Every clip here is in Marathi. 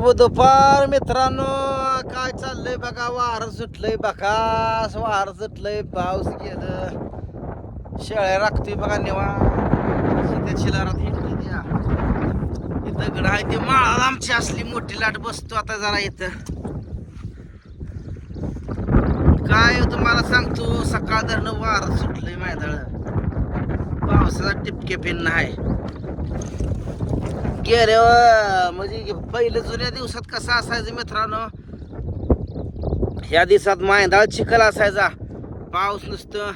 दुपार मित्रांनो काय चाललंय बघा वार सुटलंय बकास वार सुटलंय पाऊस गेलं शेळ्या राखतोय बघा निवा त्या शिलारात इकडे द्या इथं आहे ते माळा आमची असली मोठी लाट बसतो आता जरा इथं. काय हो तुम्हाला सांगतो सकाळ धरणं वार सुटलंय मैदाळ पावसाचा टिपके पिन नाही. गेले म्हणजे पहिलं जुन्या दिवसात कसं असायचं मित्रांनो? ह्या दिवसात मायंदाळ चिखल असायचा. पाऊस नुसतं.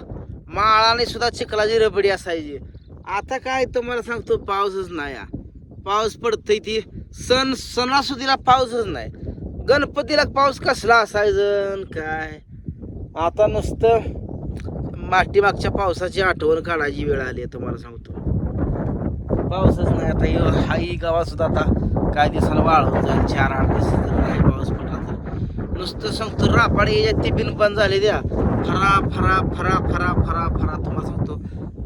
माळाने सुद्धा चिखलाची रबडी असायची. आता काय तुम्हाला सांगतो पाऊसच नाही हा. पाऊस पडतोय ती. सण सणासुदीला पाऊसच नाही. गणपतीला पाऊस कसला असायचं काय? आता नुसतं मागच्या पावसाची आठवण काढायची वेळ आली आहे तुम्हाला सांगतो. पाऊसच नाही. आता ह्यो हाही गावातसुद्धा आता काय दिवसाला वाळ होत जाईल. चार आठ दिवस नाही पाऊस पडला तर. नुसतं सांगतो रापाडी ते बिन बंद झाले द्या. फरा फरा फरा फरा फरा फरा. तुम्हाला सांगतो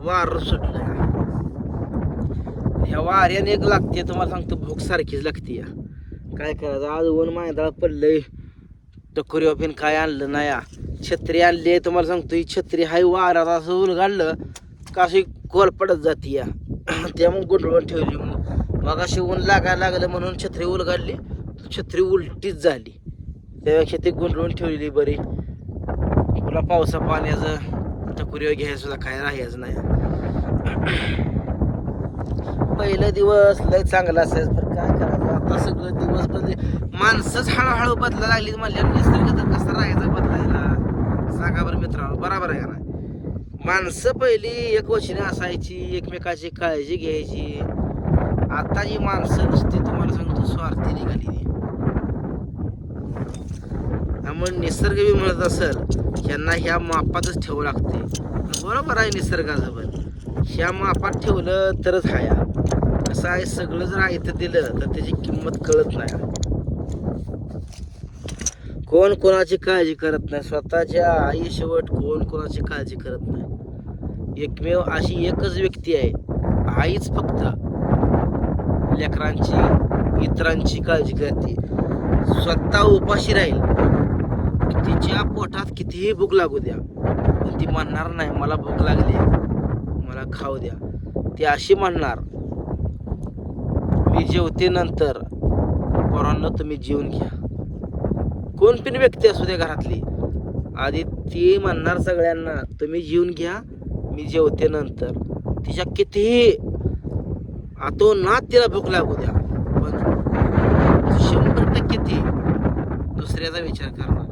वार सुटलं ह्या वाऱ्याने एक लागते तुम्हाला सांगतो भूक सारखीच लागते या. काय करायचं? आज ऊन मायदाळ पडलंय. टकोरी बिन काय आणलं नाही या. छत्री आणली तुम्हाला सांगतो ही छत्री हाय वाऱ्यात असं उलगाडलं काशी कोल पडत जाते या. त्यामुळे गुंडळून ठेवली मग. मग अशी ऊन लागायला लागलं म्हणून छत्री उलगाडली. छत्री उलटीच झाली. त्यापेक्षा ती गुंडळून ठेवलेली बरी. पुन्हा पावसा पाण्याचं टकुरीवर घ्यायचं सुद्धा काय राहायचं नाही. पहिलं दिवस लय चांगला असायचं तर काय करायचं? आता सगळं दिवस बदले. माणसंच हळूहळू बदला लागली म्हणल्या निसर्ग तर कसं राहायचं बदलायला? सांगा बरं मित्रांनो बरोबर आहे का नाही? माणसं पहिली एक वचने असायची एकमेकाची काळजी घ्यायची. आता जी माणसं नुसती तुम्हाला सांगतो स्वार्थी निघाली त्यामुळे निसर्ग बी म्हणत असेल यांना ह्या मापातच ठेवू लागते बरोबर आहे निसर्गाचं पण. ह्या मापात ठेवलं तरच हाया. कसं आहे सगळं जर आयतं दिलं तर त्याची किंमत कळत नाही. कोण कोणाची काळजी करत नाही? स्वतःच्या आई शेवट कोण कोणाची काळजी करत नाही? एकमेव अशी एकच व्यक्ती आहे. आईच फक्त. लेकरांची इतरांची काळजी करते. स्वतः उपाशी राहील. तिच्या पोटात कितीही भूक लागू द्या. पण ती म्हणणार नाही मला भूक लागली. मला खाऊ द्या. ती अशी म्हणणार मी जेवते नंतर. पोरांना तुम्ही जेवून घ्या. कोण पण व्यक्ती असू द्या घरातली. आधी ती म्हणणार सगळ्यांना तुम्ही जेवून घ्या मी जेवते नंतर तिच्या कितीही आतो ना तिला भूक लागू द्या पण शंभर टक्के ती दुसऱ्याचा विचार करणार.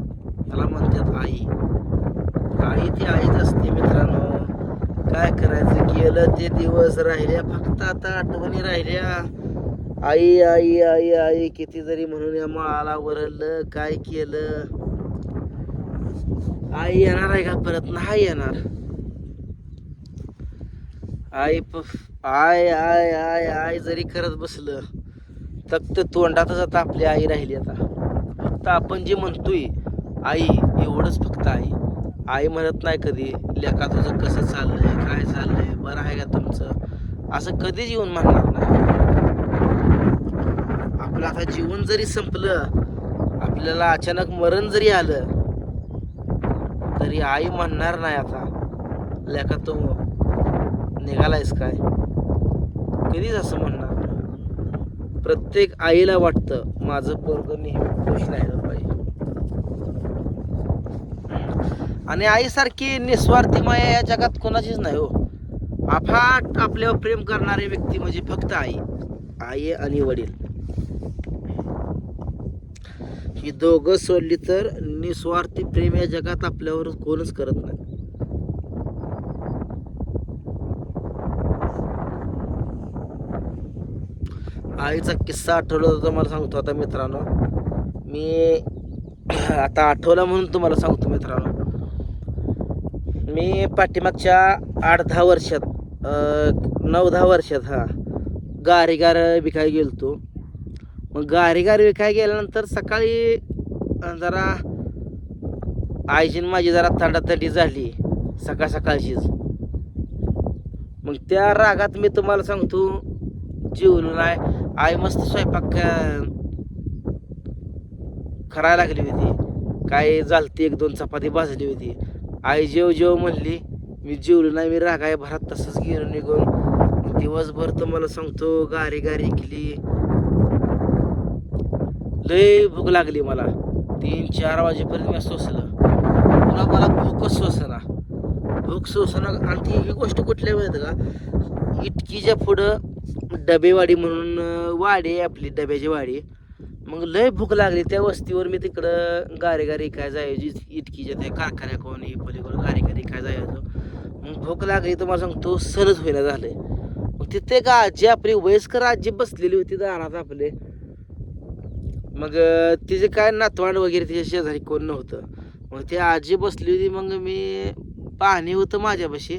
त्याला म्हणतात आई. आई ती आईच असते मित्रांनो. काय करायचं? गेलं ते दिवस राहिल्या फक्त आता आठवणी राहिल्या. आई आई आई आई किती जरी म्हणून या माळाला वरलं काय केलं? आई येणार आहे का परत? नाही येणार. आई आय आय आय आय जरी करत बसलं फक्त तोंडातच आता आपली आई राहिली आता. फक्त आपण जे म्हणतोय आई एवढंच फक्त आई. आई म्हणत नाही कधी लेखा तुझं कसं चाललंय काय चाललंय बरं आहे का तुमचं? असं कधीच येऊन म्हणणार नाही. आपलं आता जीवन जरी संपलं आपल्याला अचानक मरण जरी आलं तरी आई म्हणणार नाही आता लेखा तू निघालायस काय? कधीच असं म्हणणार प्रत्येक आईला वाटतं माझं पोरग नेहमी खुश राहिलं पाहिजे. आणि आईसारखी निस्वार्थी माया या जगात कोणाचीच नाही हो. अफाट आपल्यावर प्रेम करणारी व्यक्ती म्हणजे फक्त आई. आई आणि वडील. ही दोघं सोडली तर निस्वार्थी प्रेम या जगात आपल्यावर कोणच करत नाही. आईचा किस्सा आठवला तर तुम्हाला सांगतो आता मित्रांनो. मी आता आठवला म्हणून तुम्हाला सांगतो मित्रांनो. मी पाठीमागच्या आठ दहा वर्षात नऊ दहा वर्षात हा गारीगार विकाय विकाय गेलतो. मग गारीगार विकाय गेल्यानंतर सकाळी जरा आईची माझी जरा थंडाथंडी झाली सकाळ सकाळचीच. मग त्या रागात मी तुम्हाला सांगतो जेवलो नाही आई मस्त स्वयंपाक करायला लागली होती. काय झालती? एक दोन चपाती भाजली होती. आई जेव जेव म्हणली मी जेवलो नाही मी रागाय भरात तसंच गेलो निघून. दिवसभर तर मला सांगतो गारी गारी केली. लय भूक लागली मला. तीन चार वाजेपर्यंत मी सोसलं. पुन्हा मला भूकच सोसना. भूक सोसना आणि ती ही गोष्ट कुठल्या वेळेत का? इटकीच्या पुढं डबेवाडी म्हणून वाडी आहे आपली डब्याची वाडी. मग लय भूक लागली त्या वस्तीवर मी तिकडं गारे गारी काय जायची इटकीच्या त्या कारखान्या कोण पलीकडं गारी गारी काय जायचो मग भूक लागली तर मला सांगतो सरच होईना झालं मग तिथे का आजी आपली वयस्कर आजी बसलेली होती दारात आपले. मग तिचे काय नातवांड वगैरे तिच्या शेजारी कोण नव्हतं. मग ती आजी बसली होती मग मी पाणी होतं माझ्यापाशी.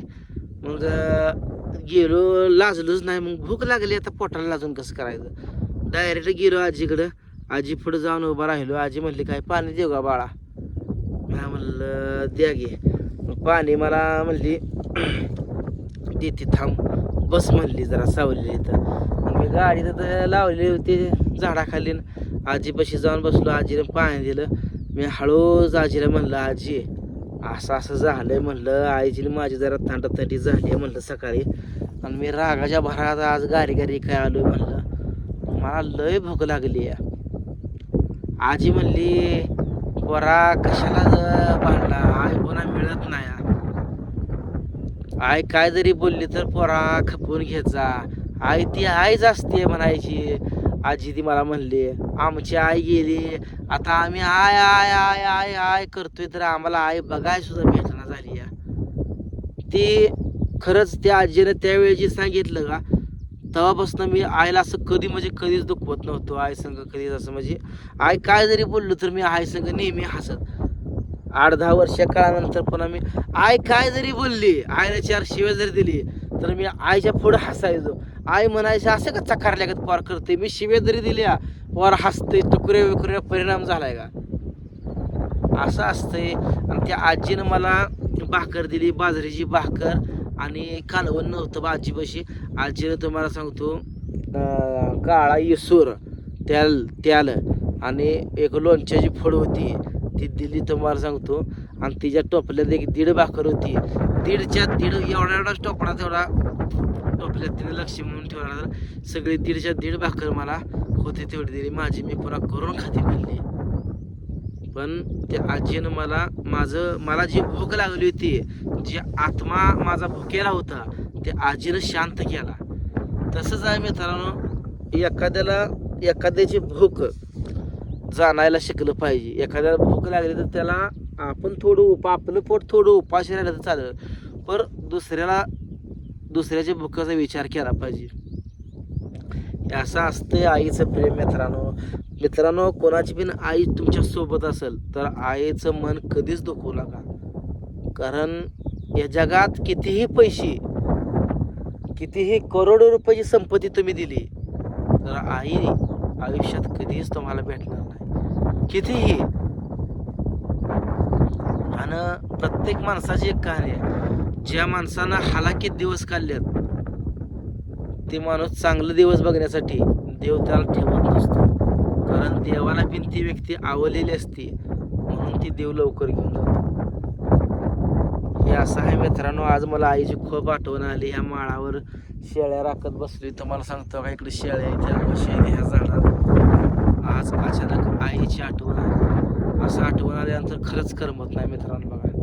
मग गेलो लाजलोच नाही. मग भूक लागली आता पोटाला लाजून कसं करायचं? डायरेक्ट गेलो आजीकडं. आजी पुढं जाऊन उभा राहिलो. आजी म्हणली काय पाणी देऊ का बाळा? मी म्हणलं द्या गे पाणी मला म्हणली तिथे थांब. बस म्हणली जरा सावलेली तर मग मी गाडी तर लावलेली होती झाडाखाली. आजीपाशी जाऊन बसलो. आजीने पाणी दिलं. मी हळूच आजीला म्हणलं आजी असं असं झालंय म्हणलं. आईची माझी जरा थंडाथंडी झाली म्हणलं सकाळी. आणि मी रागाच्या भरात आज गारी गारी काय आलोय म्हणलं. मला लय भूक लागली आहे आजी म्हणली पोरा कशाला बांधला आई पुन्हा मिळत नाही आई काय जरी बोलली तर पोरा खपून घ्यायचा आई ती आईच असते म्हणायची. आजी ती मला म्हणली आमची आई गेली. आता आम्ही आय आय आय आय आय करतोय तर आम्हाला आई बघाय सुद्धा भेटना झाली ती खरंच त्या आजीने त्यावेळी जे सांगितलं का तेव्हापासून मी आईला असं कधी म्हणजे कधीच दुखवत नव्हतो आई संघ कधीच असं म्हणजे आई काय जरी बोललो तर मी आई संघ नेहमी हसत. आठ दहा वर्ष काळानंतर पण आम्ही आई काय जरी बोलली आईने चार शिव्या जरी दिली तर मी आईच्या पुढे हसायचो. आई म्हणायचं असं का चकारल्यागत पार पोर करते मी शिव्या जरी दिल्या वर हसते टुकऱ्या विकुरे परिणाम झालाय का? असं असतंय. आणि त्या आजीनं मला भाकर दिली बाजरीची भाकर. आणि कालवण नव्हतं बा आजीनं तुम्हाला सांगतो काळा येसूर त्याल त्याल. आणि एक लोणच्याची फळ होती ती दिली तुम्हाला सांगतो. आणि तिच्या टोपल्यात एक दीड भाकर होती. दीडच्या दीड एवढा एवढाच टोपडा तेवढा टोपल्यात तिने लक्ष म्हणून ठेवला. सगळी दीडच्या दीड भाकर मला होती तेवढी दिली. माझी मी पुरा करून खाते म्हणली. पण त्या आजीनं मला माझं मला जी भूक लागली होती जी आत्मा माझा भुकेला होता ते आजीनं शांत केला. तसंच आहे मित्रांनो एखाद्याला एखाद्याची भूक जाणायला शिकलं पाहिजे. एखाद्याला भूक लागली तर त्याला आपण थोडं उपा आपलं पोट थोडं उपाशी राहिलं तर चालेल. पर दुसऱ्याला दुसऱ्याच्या भुकाचा विचार केला पाहिजे. असं असते आईचं प्रेम मित्रांनो. मित्रांनो कोणाची पण आई तुमच्यासोबत असेल तर आईचं मन कधीच दुखवू नका. कारण या जगात कितीही पैसे कितीही करोडो रुपयाची संपत्ती तुम्ही दिली तर आई आयुष्यात कधीच तुम्हाला भेटणार नाही. कितीही. आणि प्रत्येक माणसाची एक कहाणी आहे. ज्या माणसानं हालाकीत दिवस काढल्यात ते माणूस चांगले दिवस बघण्यासाठी देव त्याला ठेवत नसतो. कारण देवाला पण ती व्यक्ती आवडलेली असते म्हणून ती देव लवकर घेऊन जातो. हे असं आहे मित्रांनो आज मला आईची खूप आठवण आली. ह्या माळावर शेळ्या राखत बसली. तुम्हाला सांगतो का इकडे शेळ्या त्या शेळ्या ह्या झाडात. आज अचानक आईची आठवण आली. असं आठवण आल्यानंतर खरंच करमत नाही मित्रांनो बघा.